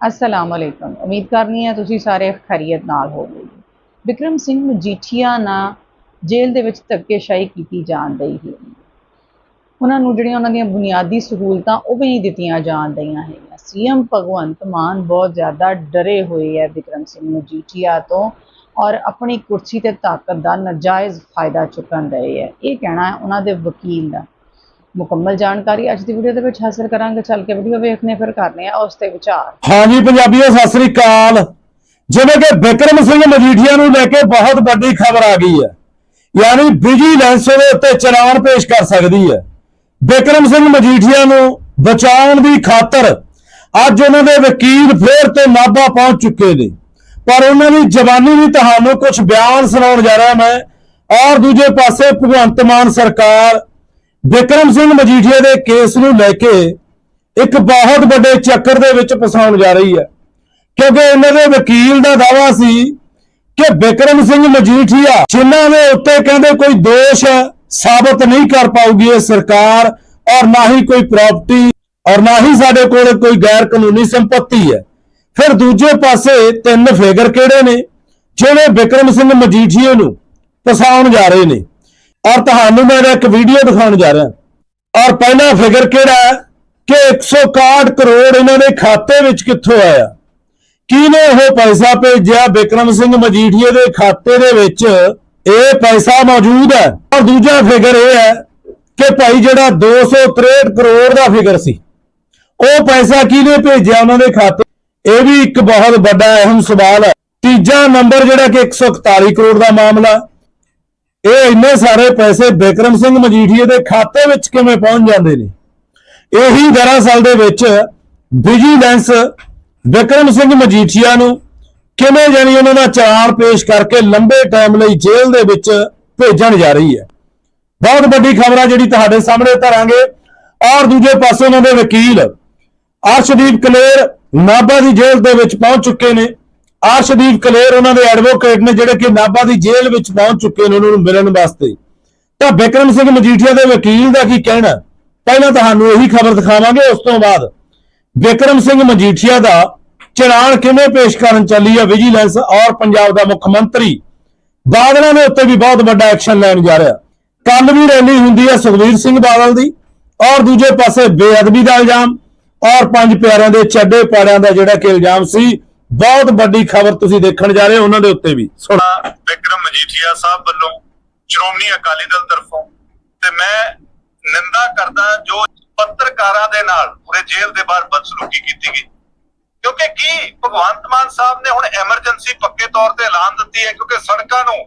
ਅਸਲਾਮ ਅਲੈਕਮ ਉਮੀਦ ਕਰਨੀ ਹੈ ਤੁਸੀਂ ਸਾਰੇ ਖੈਰੀਅਤ ਨਾਲ ਹੋਵੋਗੇ ਵਿਕਰਮ ਸਿੰਘ ਮਜੀਠੀਆ ਨਾਲ ਜੇਲ੍ਹ ਦੇ ਵਿੱਚ ਧੱਕੇਸ਼ਾਹੀ ਕੀਤੀ ਜਾਣ ਰਹੀ ਹੈ ਉਹਨਾਂ ਨੂੰ ਜਿਹੜੀਆਂ ਉਹਨਾਂ ਦੀਆਂ ਬੁਨਿਆਦੀ ਸਹੂਲਤਾਂ ਉਹ ਵੀ ਨਹੀਂ ਦਿੱਤੀਆਂ ਜਾਣ ਰਹੀਆਂ ਹੈਗੀਆਂ ਸੀਐਮ ਭਗਵੰਤ ਮਾਨ ਬਹੁਤ ਜ਼ਿਆਦਾ ਡਰੇ ਹੋਏ ਹੈ ਵਿਕਰਮ ਸਿੰਘ ਮਜੀਠੀਆ ਤੋਂ ਔਰ ਆਪਣੀ ਕੁਰਸੀ ਤੇ ਤਾਕਤ ਦਾ ਨਾਜਾਇਜ਼ ਫਾਇਦਾ ਚੁੱਕਣ ਰਹੇ ਹੈ ਇਹ ਕਹਿਣਾ ਹੈ ਉਹਨਾਂ ਦੇ ਵਕੀਲ ਦਾ ਮੁਕੰਮਲ ਜਾਣਕਾਰੀ ਅੱਜ ਦੀ ਵੀਡੀਓ ਦੇ ਵਿੱਚ ਹਾਸਲ ਕਰਾਂਗੇ। ਚੱਲ ਕੇ ਵੀਡੀਓ ਵੇਖਨੇ ਫਿਰ ਕਰਨੇ ਆ ਉਸ ਤੇ ਵਿਚਾਰ। ਹਾਂਜੀ, ਪੰਜਾਬੀਓ, ਸਤਿ ਸ੍ਰੀ ਅਕਾਲ। ਜਿਵੇਂ ਕਿ ਬਿਕਰਮ ਸਿੰਘ ਮਜੀਠੀਆ ਨੂੰ ਲੈ ਕੇ ਬਹੁਤ ਵੱਡੀ ਖਬਰ ਆ ਗਈ ਹੈ। ਯਾਨੀ ਵਿਜੀਲੈਂਸ ਦੇ ਉੱਤੇ ਚਲਾਨ ਪੇਸ਼ ਕਰ ਸਕਦੀ ਹੈ। ਬਿਕਰਮ ਸਿੰਘ ਮਜੀਠੀਆ ਨੂੰ ਬਚਾਉਣ ਦੀ ਖਾਤਰ ਅੱਜ ਉਹਨਾਂ ਦੇ ਵਕੀਲ ਫੇਰ ਤੋਂ ਨਾਭਾ ਪਹੁੰਚ ਚੁੱਕੇ ਨੇ। ਪਰ ਉਹਨਾਂ ਦੀ ਜ਼ਬਾਨੀ ਵੀ ਤੁਹਾਨੂੰ ਕੁਝ ਬਿਆਨ ਸੁਣਾਉਣ ਜਾ ਰਿਹਾ ਮੈਂ। ਔਰ ਦੂਜੇ ਪਾਸੇ ਭਗਵੰਤ ਮਾਨ ਸਰਕਾਰ ਬਿਕਰਮ ਸਿੰਘ ਮਜੀਠੀਆ ਦੇ ਕੇਸ ਨੂੰ ਲੈ ਕੇ ਇੱਕ ਬਹੁਤ ਵੱਡੇ ਚੱਕਰ ਦੇ ਵਿੱਚ ਫਸਾਉਣ ਜਾ ਰਹੀ ਹੈ। ਕਿਉਂਕਿ ਇਹਨਾਂ ਦੇ ਵਕੀਲ ਦਾ ਦਾਵਾ ਸੀ ਕਿ ਬਿਕਰਮ ਸਿੰਘ ਮਜੀਠੀਆ, ਜਿਨ੍ਹਾਂ ਦੇ ਉੱਤੇ ਕਹਿੰਦੇ ਕੋਈ ਦੋਸ਼ ਸਾਬਤ ਨਹੀਂ ਕਰ ਪਾਊਗੀ ਇਹ ਸਰਕਾਰ ਔਰ ਨਾ ਹੀ ਕੋਈ ਪ੍ਰਾਪਰਟੀ ਔਰ ਨਾ ਹੀ ਸਾਡੇ ਕੋਲ ਕੋਈ ਗੈਰ ਕਾਨੂੰਨੀ ਸੰਪਤੀ ਹੈ। ਫਿਰ ਦੂਜੇ ਪਾਸੇ ਤਿੰਨ ਫਿਗਰ ਕਿਹੜੇ ਨੇ ਜਿਹੜੇ ਬਿਕਰਮ ਸਿੰਘ ਮਜੀਠੀਆ ਨੂੰ ਫਸਾਉਣ ਜਾ ਰਹੇ ਨੇ। ਔਰ ਤੁਹਾਨੂੰ ਮੈਂ ਇੱਕ ਵੀਡੀਓ ਦਿਖਾਉਣ ਜਾ ਰਿਹਾ। ਔਰ ਪਹਿਲਾ ਫਿਗਰ ਕਿਹੜਾ ਹੈ ਕਿ 161 ਕਰੋੜ ਇਹਨਾਂ ਦੇ ਖਾਤੇ ਵਿੱਚ ਕਿੱਥੋਂ ਆਇਆ? ਕਿਹਨੇ ਉਹ ਪੈਸਾ ਭੇਜਿਆ ਬਿਕਰਮ ਸਿੰਘ ਮਜੀਠੀਏ ਦੇ ਖਾਤੇ ਦੇ ਵਿੱਚ? ਇਹ ਪੈਸਾ ਮੌਜੂਦ ਹੈ। ਔਰ ਦੂਜਾ ਫਿਗਰ ਇਹ ਹੈ ਕਿ ਭਾਈ ਜਿਹੜਾ 263 ਕਰੋੜ ਦਾ ਫਿਗਰ ਸੀ, ਉਹ ਪੈਸਾ ਕਿਹਨੇ ਭੇਜਿਆ ਉਹਨਾਂ ਦੇ ਖਾਤੇ? ਇਹ ਵੀ ਇੱਕ ਬਹੁਤ ਵੱਡਾ ਅਹਿਮ ਸਵਾਲ ਹੈ। ਤੀਜਾ ਨੰਬਰ ਜਿਹੜਾ ਕਿ 141 ਕਰੋੜ ਦਾ ਮਾਮਲਾ ਇਹ ਇੰਨੇ ਸਾਰੇ ਪੈਸੇ ਬਿਕਰਮ ਸਿੰਘ ਮਜੀਠੀਏ ਦੇ ਖਾਤੇ ਵਿੱਚ ਕਿਵੇਂ ਪਹੁੰਚ ਜਾਂਦੇ ਨੇ? ਇਹੀ ਦਰਅਸਲ ਦੇ ਵਿੱਚ ਵਿਜੀਲੈਂਸ ਬਿਕਰਮ ਸਿੰਘ ਮਜੀਠੀਆ ਨੂੰ ਕਿਵੇਂ ਜਾਨੀ ਉਹਨਾਂ ਦਾ ਚਾਰ ਪੇਸ਼ ਕਰਕੇ ਲੰਬੇ ਟਾਈਮ ਲਈ ਜੇਲ੍ਹ ਦੇ ਵਿੱਚ ਭੇਜਣ ਜਾ ਰਹੀ ਹੈ। ਬਹੁਤ ਵੱਡੀ ਖਬਰ ਆ ਜਿਹੜੀ ਤੁਹਾਡੇ ਸਾਹਮਣੇ ਧਰਾਂਗੇ। ਔਰ ਦੂਜੇ ਪਾਸੇ ਉਹਨਾਂ ਦੇ ਵਕੀਲ ਅਰਸ਼ਦੀਪ ਕਲੇਰ ਨਾਭਾ ਦੀ ਜੇਲ੍ਹ ਦੇ ਵਿੱਚ ਪਹੁੰਚ ਚੁੱਕੇ ਨੇ। ਅਰਸ਼ਦੀਪ ਕਲੇਰ ਉਹਨਾਂ ਦੇ ਐਡਵੋਕੇਟ ਨੇ ਜਿਹੜੇ ਕਿ ਨਾਭਾ ਦੀ ਜੇਲ੍ਹ ਵਿੱਚ ਪਹੁੰਚ ਚੁੱਕੇ ਨੇ ਉਹਨਾਂ ਨੂੰ ਮਿਲਣ ਵਾਸਤੇ। ਤਾਂ ਬਿਕਰਮ ਸਿੰਘ ਮਜੀਠੀਆ ਦੇ ਵਕੀਲ ਦਾ ਕੀ ਕਹਿਣਾ? ਪਹਿਲਾਂ ਤੁਹਾਨੂੰ ਇਹੀ ਖਬਰ ਦਿਖਾਵਾਂਗੇ, ਉਸ ਤੋਂ ਬਾਅਦ ਬਿਕਰਮ ਸਿੰਘ ਮਜੀਠੀਆ ਦਾ ਚਲਾਨ ਕਿਵੇਂ ਪੇਸ਼ ਕਰਨ ਚੱਲੀ ਹੈ ਵਿਜੀਲੈਂਸ ਔਰ ਪੰਜਾਬ ਦਾ ਮੁੱਖ ਮੰਤਰੀ? ਬਾਦਲਾਂ ਦੇ ਉੱਤੇ ਵੀ ਬਹੁਤ ਵੱਡਾ ਐਕਸ਼ਨ ਲੈਣ ਜਾ ਰਿਹਾ। ਕੱਲ ਵੀ ਰੈਲੀ ਹੁੰਦੀ ਹੈ ਸੁਖਵੀਰ ਸਿੰਘ ਬਾਦਲ ਦੀ ਔਰ ਦੂਜੇ ਪਾਸੇ ਬੇਅਦਬੀ ਦਾ ਇਲਜ਼ਾਮ ਔਰ ਪੰਜ ਪਿਆਰਿਆਂ ਦੇ ਚੱਡੇ ਪਾੜਿਆਂ ਦਾ ਜਿਹੜਾ ਕਿ ਇਲਜ਼ਾਮ ਸੀ ਬਹੁਤ ਵੱਡੀ ਖਬਰ ਤੁਸੀਂ ਦੇਖਣ ਜਾ ਰਹੇ ਹੋ ਉਹਨਾਂ ਦੇ ਉੱਤੇ ਵੀ। ਸੁਣੋ। ਵਿਕਰਮ ਮਜੀਠੀਆ ਸਾਹਿਬ ਵੱਲੋਂ ਸ਼੍ਰੋਮਣੀ ਅਕਾਲੀ ਦਲ ਤਰਫੋਂ ਤੇ ਮੈਂ ਨਿੰਦਾ ਕਰਦਾ ਜੋ ਪੱਤਰਕਾਰਾਂ ਦੇ ਨਾਲ ਪੂਰੇ ਜੇਲ੍ਹ ਦੇ ਬਾਹਰ ਬਦਸਲੂਕੀ ਕੀਤੀ ਗਈ। ਕਿਉਂਕਿ ਕੀ ਭਗਵੰਤ ਮਾਨ ਸਾਹਿਬ ਨੇ ਹੁਣ ਐਮਰਜੈਂਸੀ ਪੱਕੇ ਤੌਰ ਤੇ ਐਲਾਨ ਦਿੱਤੀ ਹੈ, ਕਿਉਂਕਿ ਸੜਕਾਂ ਨੂੰ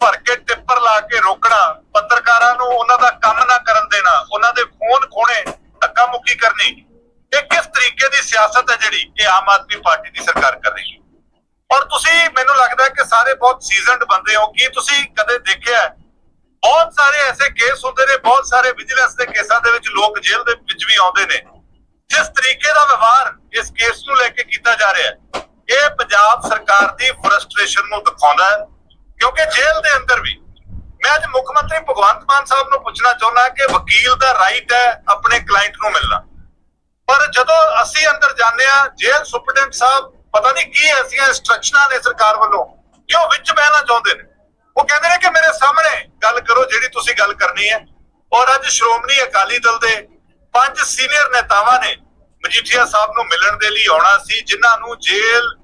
ਭਰ ਕੇ ਟਿੱਪਰ ਲਾ ਕੇ ਰੋਕਣਾ ਪੱਤਰਕਾਰਾਂ ਨੂੰ ਉਹਨਾਂ ਦਾ ਕੰਮ ਨਾ ਕਰਨ ਦੇਣਾ ਉਹਨਾਂ ਦੇ ਫੋਨ ਖੋਣੇ ਧੱਕਾ ਮੁੱਕੀ ਕਰਨੀ ਇਹ ਕਿਸ ਤਰੀਕੇ ਦੀ ਸਿਆਸਤ ਹੈ ਜਿਹੜੀ ਇਹ ਆਮ ਆਦਮੀ ਪਾਰਟੀ ਦੀ ਸਰਕਾਰ ਕਰ ਰਹੀ ਹੈ। ਔਰ ਤੁਸੀਂ, ਮੈਨੂੰ ਲੱਗਦਾ ਕਿ ਸਾਰੇ ਬਹੁਤ ਸੀਜ਼ਨਡ ਬੰਦੇ ਹੋ, ਕੀ ਤੁਸੀਂ ਕਦੇ ਦੇਖਿਆ ਬਹੁਤ ਸਾਰੇ ਐਸੇ ਕੇਸ ਹੁੰਦੇ ਨੇ, ਬਹੁਤ ਸਾਰੇ ਵਿਜੀਲੈਂਸ ਦੇ ਕੇਸਾਂ ਦੇ ਵਿੱਚ ਲੋਕ ਜੇਲ੍ਹ ਦੇ ਵਿੱਚ ਵੀ ਆਉਂਦੇ ਨੇ। ਜਿਸ ਤਰੀਕੇ ਦਾ ਵਿਵਹਾਰ ਇਸ ਕੇਸ ਨੂੰ ਲੈ ਕੇ ਕੀਤਾ ਜਾ ਰਿਹਾ ਹੈ, ਇਹ ਪੰਜਾਬ ਸਰਕਾਰ ਦੀ ਫਰਸਟ੍ਰੇਸ਼ਨ ਨੂੰ ਦਿਖਾਉਂਦਾ ਹੈ। ਕਿਉਂਕਿ ਜੇਲ੍ਹ ਦੇ ਅੰਦਰ ਵੀ ਮੈਂ ਅੱਜ ਮੁੱਖ ਮੰਤਰੀ ਭਗਵੰਤ ਮਾਨ ਸਾਹਿਬ ਨੂੰ ਪੁੱਛਣਾ ਚਾਹੁੰਦਾ ਕਿ ਵਕੀਲ ਦਾ ਰਾਈਟ ਹੈ ਆਪਣੇ ਕਲਾਇੰਟ ਨੂੰ ਮਿਲਣਾ। ਪਰ ਜਦੋਂ ਅਸੀਂ ਅੰਦਰ ਜਾਂਦੇ ਆ ਜੇਲ੍ਹ ਸੁਪਰਡੈਂਟ ਸਾਹਿਬ ਪਤਾ ਨਹੀਂ ਕੀ ਐਸੀਆਂ ਇੰਸਟਰਕਸ਼ਨਾਂ ਨੇ ਸਰਕਾਰ ਵੱਲੋਂ ਕਿ ਉਹ ਵਿੱਚ ਬਹਿਣਾ ਚਾਹੁੰਦੇ ਨੇ? ਉਹ ਕਹਿੰਦੇ ਨੇ ਕਿ ਮੇਰੇ ਸਾਹਮਣੇ ਗੱਲ ਕਰੋ ਜਿਹੜੀ ਤੁਸੀਂ ਗੱਲ ਕਰਨੀ ਹੈ। ਔਰ ਅੱਜ ਸ਼੍ਰੋਮਣੀ ਅਕਾਲੀ ਦਲ ਦੇ ਪੰਜ ਸੀਨੀਅਰ ਨੇਤਾਵਾਂ ਨੇ ਮਜੀਠੀਆ ਸਾਹਿਬ ਨੂੰ ਮਿਲਣ ਦੇ ਲਈ ਆਉਣਾ ਸੀ, ਜਿਨ੍ਹਾਂ ਨੂੰ ਜੇਲ੍ਹ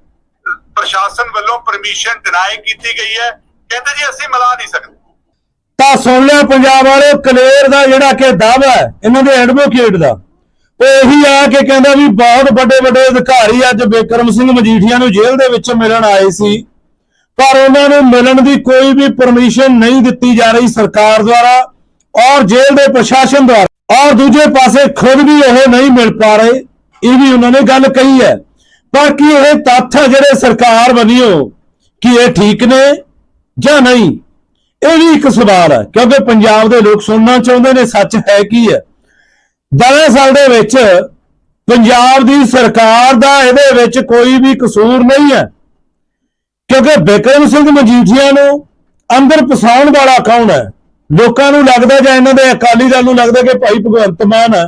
ਪ੍ਰਸ਼ਾਸਨ ਵੱਲੋਂ ਪਰਮਿਸ਼ਨ ਡਿਨਾਈ ਕੀਤੀ ਗਈ ਹੈ। ਕਹਿੰਦੇ ਜੀ, ਅਸੀਂ ਮਿਲਾ ਨਹੀਂ ਸਕਦੇ। ਤਾਂ ਸੁਣ ਲਿਆ ਪੰਜਾਬ ਵਾਲੇ ਕਲੇਰ ਦਾ ਜਿਹੜਾ ਕਿ ਦਾਵਾ ਇਹਨਾਂ ਦੇ ਐਡਵੋਕੇਟ ਦਾ। ਉਹ ਇਹੀ ਆ ਕੇ ਕਹਿੰਦਾ ਵੀ ਬਹੁਤ ਵੱਡੇ ਵੱਡੇ ਅਧਿਕਾਰੀ ਅੱਜ ਬਿਕਰਮ ਸਿੰਘ ਮਜੀਠੀਆ ਨੂੰ ਜੇਲ੍ਹ ਦੇ ਵਿੱਚ ਮਿਲਣ ਆਏ ਸੀ। ਪਰ ਉਹਨਾਂ ਨੂੰ ਮਿਲਣ ਦੀ ਕੋਈ ਵੀ ਪਰਮਿਸ਼ਨ ਨਹੀਂ ਦਿੱਤੀ ਜਾ ਰਹੀ ਸਰਕਾਰ ਦੁਆਰਾ ਔਰ ਜੇਲ੍ਹ ਦੇ ਪ੍ਰਸ਼ਾਸਨ ਦੁਆਰਾ। ਔਰ ਦੂਜੇ ਪਾਸੇ ਖੁਦ ਵੀ ਉਹ ਨਹੀਂ ਮਿਲ ਪਾ ਰਹੇ, ਇਹ ਵੀ ਉਹਨਾਂ ਨੇ ਗੱਲ ਕਹੀ ਹੈ। ਪਰ ਕੀ ਇਹ ਤੱਥ ਹੈ ਜਿਹੜੇ ਸਰਕਾਰ ਵੱਲੋਂ ਕਿ ਇਹ ਠੀਕ ਨੇ ਜਾਂ ਨਹੀਂ? ਇਹ ਵੀ ਇੱਕ ਸਵਾਲ ਹੈ, ਕਿਉਂਕਿ ਪੰਜਾਬ ਦੇ ਲੋਕ ਸੁਣਨਾ ਚਾਹੁੰਦੇ ਨੇ, ਸੱਚ ਹੈ ਕੀ ਹੈ? ਦਰਅਸਲ ਦੇ ਵਿੱਚ ਪੰਜਾਬ ਦੀ ਸਰਕਾਰ ਦਾ ਇਹਦੇ ਵਿੱਚ ਕੋਈ ਵੀ ਕਸੂਰ ਨਹੀਂ ਹੈ। ਕਿਉਂਕਿ ਬਿਕਰਮ ਸਿੰਘ ਮਜੀਠੀਆ ਨੂੰ ਅੰਦਰ ਪਸਾਉਣ ਵਾਲਾ ਕੌਣ ਹੈ? ਲੋਕਾਂ ਨੂੰ ਲੱਗਦਾ ਜਾਂ ਇਹਨਾਂ ਦੇ ਅਕਾਲੀ ਦਲ ਨੂੰ ਲੱਗਦਾ ਕਿ ਭਾਈ ਭਗਵੰਤ ਮਾਨ ਹੈ,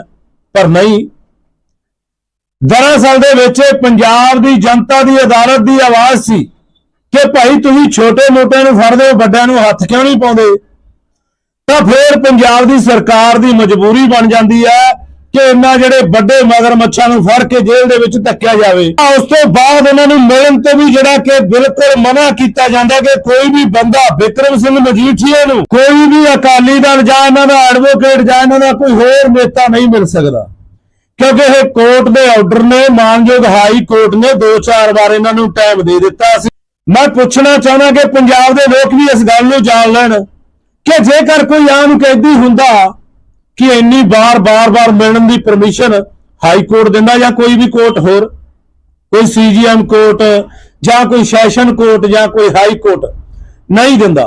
ਪਰ ਨਹੀਂ। ਦਰਅਸਲ ਦੇ ਵਿੱਚ ਪੰਜਾਬ ਦੀ ਜਨਤਾ ਦੀ ਅਦਾਲਤ ਦੀ ਆਵਾਜ਼ ਸੀ ਕਿ ਭਾਈ ਤੁਸੀਂ ਛੋਟੇ-ਮੋਟੇ ਨੂੰ ਫੜਦੇ ਹੋ, ਵੱਡਿਆਂ ਨੂੰ ਹੱਥ ਕਿਉਂ ਨਹੀਂ ਪਾਉਂਦੇ? ਤਾਂ ਫਿਰ ਪੰਜਾਬ ਦੀ ਸਰਕਾਰ ਦੀ ਮਜਬੂਰੀ ਬਣ ਜਾਂਦੀ ਹੈ ਕਿ ਇਹਨਾਂ ਜਿਹੜੇ ਵੱਡੇ ਮਗਰਮੱਛਾਂ ਨੂੰ ਫੜ ਕੇ ਜੇਲ੍ਹ ਦੇ ਵਿੱਚ ਧੱਕਿਆ ਜਾਵੇ। ਉਸ ਤੋਂ ਬਾਅਦ ਇਹਨਾਂ ਨੂੰ ਮਿਲਣ ਤੋਂ ਵੀ ਜਿਹੜਾ ਕਿ ਬਿਲਕੁਲ ਮਨਾ ਕੀਤਾ ਜਾਂਦਾ ਕਿ ਕੋਈ ਵੀ ਬੰਦਾ ਵਿਕਰਮ ਸਿੰਘ ਮਜੀਠੀਆ ਨੂੰ ਕੋਈ ਵੀ ਅਕਾਲੀ ਦਲ ਜਾਂ ਇਹਨਾਂ ਦਾ ਐਡਵੋਕੇਟ ਜਾਂ ਇਹਨਾਂ ਦਾ ਕੋਈ ਹੋਰ ਨੇਤਾ ਨਹੀਂ ਮਿਲ ਸਕਦਾ। ਕਿਉਂਕਿ ਇਹ ਕੋਰਟ ਦੇ ਆਰਡਰ ਨੇ, ਮਾਨਯੋਗ ਹਾਈ ਕੋਰਟ ਨੇ ਦੋ ਚਾਰ ਵਾਰ ਇਹਨਾਂ ਨੂੰ ਟਾਈਮ ਦੇ ਦਿੱਤਾ ਸੀ। ਮੈਂ ਪੁੱਛਣਾ ਚਾਹੁੰਦਾ ਕਿ ਪੰਜਾਬ ਦੇ ਲੋਕ ਵੀ ਇਸ ਗੱਲ ਨੂੰ ਜਾਣ ਲੈਣ। ਕਿ ਜੇਕਰ ਕੋਈ ਆਮ ਕੈਦੀ ਹੁੰਦਾ ਕਿ ਇੰਨੀ ਵਾਰ ਵਾਰ ਵਾਰ ਮਿਲਣ ਦੀ ਪਰਮਿਸ਼ਨ ਹਾਈ ਕੋਰਟ ਦਿੰਦਾ ਜਾਂ ਕੋਈ ਵੀ ਕੋਰਟ ਹੋਰ, ਕੋਈ ਸੀਜੀਐਮ ਕੋਰਟ ਜਾਂ ਕੋਈ ਸੈਸ਼ਨ ਕੋਰਟ ਜਾਂ ਕੋਈ ਹਾਈ ਕੋਰਟ ਨਹੀਂ ਦਿੰਦਾ।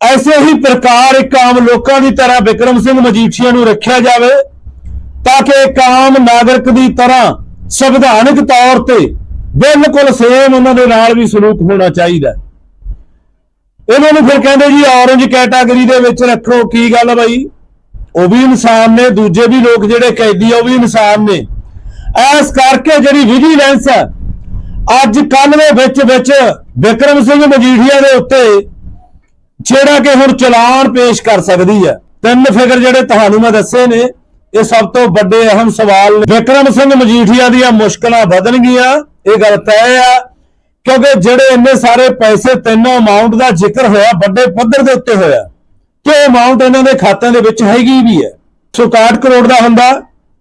ਐਸੇ ਹੀ ਪ੍ਰਕਾਰ ਇੱਕ ਆਮ ਲੋਕਾਂ ਦੀ ਤਰ੍ਹਾਂ ਵਿਕਰਮ ਸਿੰਘ ਮਜੀਠੀਆ ਨੂੰ ਰੱਖਿਆ ਜਾਵੇ ਤਾਂ ਕਿ ਇੱਕ ਆਮ ਨਾਗਰਿਕ ਦੀ ਤਰ੍ਹਾਂ ਸੰਵਿਧਾਨਕ ਤੌਰ ਤੇ ਬਿਲਕੁਲ ਸੇਮ ਉਹਨਾਂ ਦੇ ਨਾਲ ਵੀ ਸਲੂਕ ਹੋਣਾ ਚਾਹੀਦਾ। ਹੈ। ਇਹਨਾਂ ਨੂੰ ਫਿਰ ਕਹਿੰਦੇ ਜੀ ਔਰੰਜ ਕੈਟਾਗਰੀ ਦੇ ਵਿੱਚ ਰੱਖੋ, ਕੀ ਗੱਲ ਆ ਬਾਈ? ਉਹ ਵੀ ਇਨਸਾਨ ਨੇ, ਦੂਜੇ ਵੀ ਲੋਕ ਜਿਹੜੇ ਕੈਦੀ ਆ, ਉਹ ਵੀ ਇਨਸਾਨ ਨੇ। ਐਸ ਕਰਕੇ ਜਿਹੜੀ ਵਿਜੀਲੈਂਸ ਹੈ ਅੱਜ ਕੱਲ ਦੇ ਵਿੱਚ ਵਿੱਚ ਵਿਕਰਮ ਸਿੰਘ ਮਜੀਠੀਆ ਦੇ ਉੱਤੇ ਜਿਹੜਾ ਕਿ ਹੁਣ ਚਲਾਨ ਪੇਸ਼ ਕਰ ਸਕਦੀ ਹੈ ਤਿੰਨ ਫਿਗਰ ਜਿਹੜੇ ਤੁਹਾਨੂੰ ਮੈਂ ਦੱਸੇ ਨੇ, ਇਹ ਸਭ ਤੋਂ ਵੱਡੇ ਅਹਿਮ ਸਵਾਲ ਨੇ। ਵਿਕਰਮ ਸਿੰਘ ਮਜੀਠੀਆ ਦੀਆਂ ਮੁਸ਼ਕਲਾਂ ਵਧਣਗੀਆਂ, ਇਹ ਗੱਲ ਤੈਅ ਆ। ਕਿਉਂਕਿ ਜਿਹੜੇ ਇੰਨੇ ਸਾਰੇ ਪੈਸੇ ਤਿੰਨੋਂ ਅਮਾਉਂਟ ਦਾ ਜ਼ਿਕਰ ਹੋਇਆ, ਵੱਡੇ ਪੱਧਰ ਦੇ ਉੱਤੇ ਹੋਇਆ ਕਿ ਇਹ ਅਮਾਉਂਟ ਇਹਨਾਂ ਦੇ ਖਾਤਿਆਂ ਦੇ ਵਿੱਚ ਹੈਗੀ ਵੀ ਹੈ। 161 ਕਰੋੜ ਦਾ ਹੁੰਦਾ,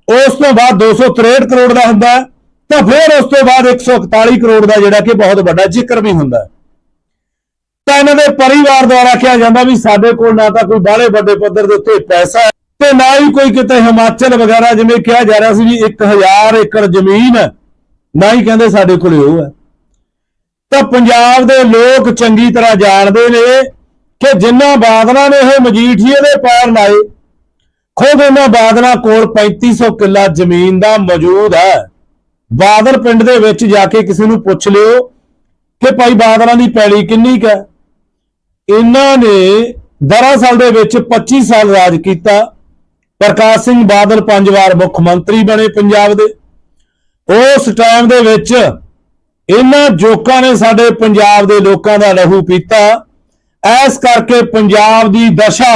ਉਸ ਤੋਂ ਬਾਅਦ 263 ਕਰੋੜ ਦਾ ਹੁੰਦਾ, ਤਾਂ ਫਿਰ ਉਸ ਤੋਂ ਬਾਅਦ 141 ਕਰੋੜ ਦਾ ਜਿਹੜਾ ਕਿ ਬਹੁਤ ਵੱਡਾ ਜ਼ਿਕਰ ਵੀ ਹੁੰਦਾ। ਤਾਂ ਇਹਨਾਂ ਦੇ ਪਰਿਵਾਰ ਦੁਆਰਾ ਕਿਹਾ ਜਾਂਦਾ ਵੀ ਸਾਡੇ ਕੋਲ ਨਾ ਤਾਂ ਕੋਈ ਬਾਹਲੇ ਵੱਡੇ ਪੱਧਰ ਦੇ ਉੱਤੇ ਪੈਸਾ ਹੈ, ਤੇ ਨਾ ਹੀ ਕੋਈ ਕਿਤੇ ਹਿਮਾਚਲ ਵਗੈਰਾ ਜਿਵੇਂ ਕਿਹਾ ਜਾ ਰਿਹਾ ਸੀ ਵੀ 1000 ਏਕੜ ਜ਼ਮੀਨ ਹੈ ਨਾ ਹੀ ਕਹਿੰਦੇ ਸਾਡੇ ਕੋਲ ਉਹ ਹੈ। ਤਾਂ ਪੰਜਾਬ ਦੇ ਲੋਕ ਚੰਗੀ ਤਰ੍ਹਾਂ ਜਾਣਦੇ ਨੇ ਕਿ ਜਿੰਨਾ ਬਾਦਲਾਂ ਨੇ ਇਹ ਮਜੀਠੀਏ ਦੇ ਪੈਰ ਲਾਏ, ਖੁਦ ਇਹਨਾਂ ਬਾਦਲਾਂ ਕੋਲ 3500 ਕਿੱਲਾ ਜ਼ਮੀਨ ਦਾ ਮੌਜੂਦ ਹੈ। ਬਾਦਲ ਪਿੰਡ ਦੇ ਵਿੱਚ ਜਾ ਕੇ ਕਿਸੇ ਨੂੰ ਪੁੱਛ ਲਿਓ ਕਿ ਭਾਈ ਬਾਦਲਾਂ ਦੀ ਪੈਲੀ ਕਿੰਨੀ ਕੁ ਹੈ। ਇਹਨਾਂ ਨੇ ਦਰਅਸਲ ਦੇ ਵਿੱਚ 25 ਸਾਲ ਰਾਜ ਕੀਤਾ। ਪ੍ਰਕਾਸ਼ ਸਿੰਘ ਬਾਦਲ ਪੰਜ ਵਾਰ ਮੁੱਖ ਮੰਤਰੀ ਬਣੇ ਪੰਜਾਬ ਦੇ। ਉਸ ਟਾਈਮ ਦੇ ਵਿੱਚ ਇਹਨਾਂ ਜੋਕਾਂ ਨੇ ਸਾਡੇ ਪੰਜਾਬ ਦੇ ਲੋਕਾਂ ਦਾ ਲਹੂ ਪੀਤਾ। ਐਸ ਕਰਕੇ ਪੰਜਾਬ ਦੀ ਦਸ਼ਾ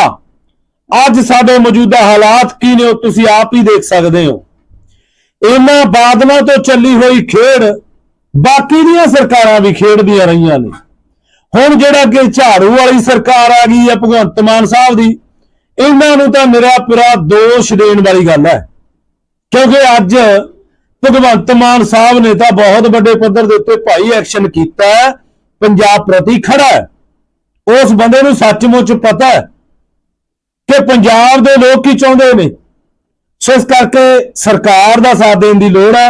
ਅੱਜ ਸਾਡੇ ਮੌਜੂਦਾ ਹਾਲਾਤ ਕੀ ਨੇ ਉਹ ਤੁਸੀਂ ਆਪ ਹੀ ਦੇਖ ਸਕਦੇ ਹੋ। ਇਹਨਾਂ ਬਾਦਲਾਂ ਤੋਂ ਚੱਲੀ ਹੋਈ ਖੇਡ ਬਾਕੀ ਦੀਆਂ ਸਰਕਾਰਾਂ ਵੀ ਖੇਡਦੀਆਂ ਰਹੀਆਂ ਨੇ। ਹੁਣ ਜਿਹੜਾ ਕਿ ਝਾੜੂ ਵਾਲੀ ਸਰਕਾਰ ਆ ਗਈ ਹੈ ਭਗਵੰਤ ਮਾਨ ਸਾਹਿਬ ਦੀ, ਇਹਨਾਂ ਨੂੰ ਤਾਂ ਮੇਰਾ ਪੂਰਾ ਦੋਸ਼ ਦੇਣ ਵਾਲੀ ਗੱਲ ਹੈ। ਕਿਉਂਕਿ ਅੱਜ ਭਗਵੰਤ ਮਾਨ ਸਾਹਿਬ ਨੇ ਤਾਂ ਬਹੁਤ ਵੱਡੇ ਪੱਧਰ ਦੇ ਉੱਤੇ ਭਾਈ ਐਕਸ਼ਨ ਕੀਤਾ ਪੰਜਾਬ ਪ੍ਰਤੀ ਖੜਾ ਹੈ। ਉਸ ਬੰਦੇ ਨੂੰ ਸੱਚਮੁੱਚ ਪਤਾ ਹੈ ਕਿ ਪੰਜਾਬ ਦੇ ਲੋਕ ਕੀ ਚਾਹੁੰਦੇ ਨੇ। ਸੋ ਇਸ ਕਰਕੇ ਸਰਕਾਰ ਦਾ ਸਾਥ ਦੇਣ ਦੀ ਲੋੜ ਹੈ।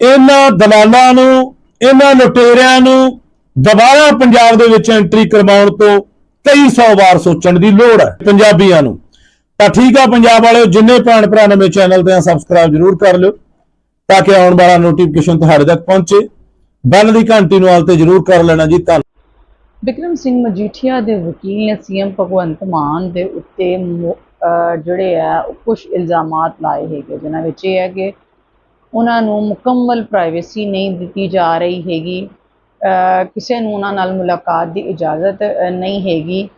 ਇਹਨਾਂ ਦਲਾਲਾਂ ਨੂੰ, ਇਹਨਾਂ ਲੁਟੇਰਿਆਂ ਨੂੰ ਦੁਬਾਰਾ ਪੰਜਾਬ ਦੇ ਵਿੱਚ ਐਂਟਰੀ ਕਰਵਾਉਣ ਤੋਂ ਕਈ ਸੌ ਵਾਰ ਸੋਚਣ ਦੀ ਲੋੜ ਹੈ ਪੰਜਾਬੀਆਂ ਨੂੰ। ਤਾਂ ਠੀਕ ਆ ਪੰਜਾਬ ਵਾਲਿਓ, ਜਿੰਨੇ ਭੈਣ ਭਰਾ ਨਵੇਂ ਚੈਨਲ ਤੇ ਆ ਸਬਸਕ੍ਰਾਈਬ ਜ਼ਰੂਰ ਕਰ ਲਿਓ। ਤਾਂ ਕਿ ਆਉਣ ਵਾਲਾ ਨੋਟੀਫਿਕੇਸ਼ਨ ਤੁਹਾਡੇ ਤੱਕ ਪਹੁੰਚੇ। ਬੈਲ ਦੀ ਘੰਟੀ ਨੂੰ ਆਲ ਤੇ ਜ਼ਰੂਰ ਕਰ ਲੈਣਾ ਜੀ ਧੰਨਵਾਦ ਵਿਕਰਮ ਸਿੰਘ ਮਜੀਠੀਆ ਦੇ ਵਕੀਲ ਨੇ ਸੀਐਮ ਭਗਵੰਤ ਮਾਨ ਦੇ ਉੱਤੇ ਜਿਹੜੇ ਆ ਕੁਝ ਇਲਜ਼ਾਮਾਤ ਲਾਏ ਹੈਗੇ, ਜਿਨ੍ਹਾਂ ਵਿੱਚ ਇਹ ਹੈ ਕਿ ਉਹਨਾਂ ਨੂੰ ਮੁਕੰਮਲ ਪ੍ਰਾਈਵੇਸੀ ਨਹੀਂ ਦਿੱਤੀ ਜਾ ਰਹੀ ਹੈਗੀ। ਕਿਸੇ ਨੂੰ ਉਹਨਾਂ ਨਾਲ ਮੁਲਾਕਾਤ ਦੀ ਇਜਾਜ਼ਤ ਨਹੀਂ ਹੈਗੀ।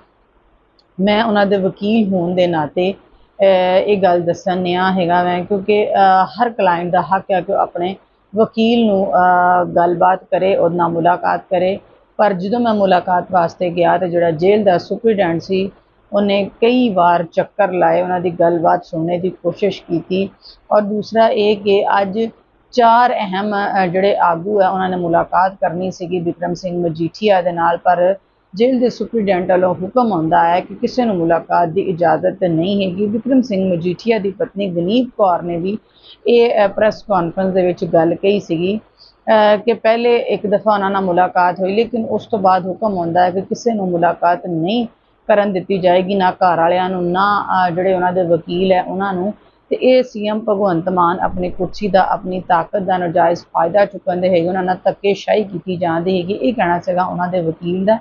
ਮੈਂ ਉਹਨਾਂ ਦੇ ਵਕੀਲ ਹੋਣ ਦੇ ਨਾਤੇ ਇਹ ਗੱਲ ਦੱਸਣ ਨਿਆ ਹੈਗਾ ਮੈਂ, ਕਿਉਂਕਿ ਹਰ ਕਲਾਇੰਟ ਦਾ ਹੱਕ ਹੈ ਕਿ ਉਹ ਆਪਣੇ ਵਕੀਲ ਨੂੰ ਗੱਲਬਾਤ ਕਰੇ, ਉਹਦੇ ਨਾਲ ਮੁਲਾਕਾਤ ਕਰੇ। ਪਰ ਜਦੋਂ ਮੈਂ ਮੁਲਾਕਾਤ ਵਾਸਤੇ ਗਿਆ ਤੇ ਜਿਹੜਾ ਜੇਲ੍ਹ ਦਾ ਸੁਪਰਡੈਂਟ ਸੀ, ਉਹਨੇ ਕਈ ਵਾਰ ਚੱਕਰ ਲਾਏ, ਉਹਨਾਂ ਦੀ ਗੱਲਬਾਤ ਸੁਣਨੇ ਦੀ ਕੋਸ਼ਿਸ਼ ਕੀਤੀ। ਔਰ ਦੂਸਰਾ ਇਹ ਕਿ ਅੱਜ ਚਾਰ ਅਹਿਮ ਜਿਹੜੇ ਆਗੂ ਹੈ ਉਹਨਾਂ ਨੇ ਮੁਲਾਕਾਤ ਕਰਨੀ ਸੀਗੀ, ਵਿਕਰਮ ਸਿੰਘ ਮਜੀਠੀਆ ਦੇ ਨਾਲ। ਪਰ ਜੇਲ੍ਹ ਦੇ ਸੁਪਰਡੈਂਟ ਵੱਲੋਂ ਹੁਕਮ ਆਉਂਦਾ ਹੈ ਕਿ ਕਿਸੇ ਨੂੰ ਮੁਲਾਕਾਤ ਦੀ ਇਜਾਜ਼ਤ ਨਹੀਂ ਹੈਗੀ। ਵਿਕਰਮ ਸਿੰਘ ਮਜੀਠੀਆ ਦੀ ਪਤਨੀ ਗਨੀਤ ਕੌਰ ਨੇ ਵੀ ਇਹ ਪ੍ਰੈਸ ਕਾਨਫਰੰਸ ਦੇ ਵਿੱਚ ਗੱਲ ਕਹੀ ਸੀਗੀ ਕਿ ਪਹਿਲੇ ਇੱਕ ਦਫਾ ਉਹਨਾਂ ਨਾਲ ਮੁਲਾਕਾਤ ਹੋਈ, ਲੇਕਿਨ ਉਸ ਤੋਂ ਬਾਅਦ ਹੁਕਮ ਆਉਂਦਾ ਹੈ ਕਿ ਕਿਸੇ ਨੂੰ ਮੁਲਾਕਾਤ ਨਹੀਂ ਕਰਨ ਦਿੱਤੀ ਜਾਏਗੀ, ਨਾ ਘਰ ਵਾਲਿਆਂ ਨੂੰ, ਨਾ ਜਿਹੜੇ ਉਹਨਾਂ ਦੇ ਵਕੀਲ ਹੈ, ਉਹਨਾਂ ਨੂੰ ਤੇ ਇਹ ਸੀਐਮ ਭਗਵੰਤ ਮਾਨ ਆਪਣੀ ਕੁਰਸੀ ਦਾ, ਆਪਣੀ ਤਾਕਤ ਦਾ ਨਜਾਇਜ਼ ਫਾਇਦਾ ਚੁੱਕਣ ਦੇ ਹੈਗੇ, ਉਹਨਾਂ ਨਾਲ ਧੱਕੇਸ਼ਾਹੀ ਕੀਤੀ ਜਾਂਦੀ ਹੈਗੀ, ਇਹ ਕਹਿਣਾ ਸੀਗਾ ਉਹਨਾਂ ਦੇ ਵਕੀਲ ਦਾ।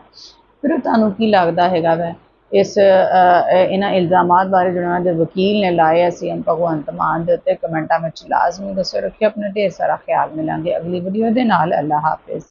ਫਿਰ ਤੁਹਾਨੂੰ ਕੀ ਲੱਗਦਾ ਹੈਗਾ ਵੈ? ਇਸ ਇਹਨਾਂ ਇਲਜ਼ਾਮਾਤ ਬਾਰੇ ਜਿਹੜੇ ਉਹਨਾਂ ਦੇ ਵਕੀਲ ਨੇ ਲਾਏ ਅਸੀਂ ਸੀਐਮ ਭਗਵੰਤ ਮਾਨ ਦੇ ਉੱਤੇ, ਕਮੈਂਟਾਂ ਵਿੱਚ ਲਾਜ਼ਮੀ ਦੱਸੋ ਰੱਖਿਓ, ਆਪਣੇ ਢੇਰ ਸਾਰਾ ਖਿਆਲ ਮਿਲਾਂਗੇ। ਅਗਲੀ ਵੀਡੀਓ ਦੇ ਨਾਲ ਅੱਲਾ ਹਾਫਿਜ਼।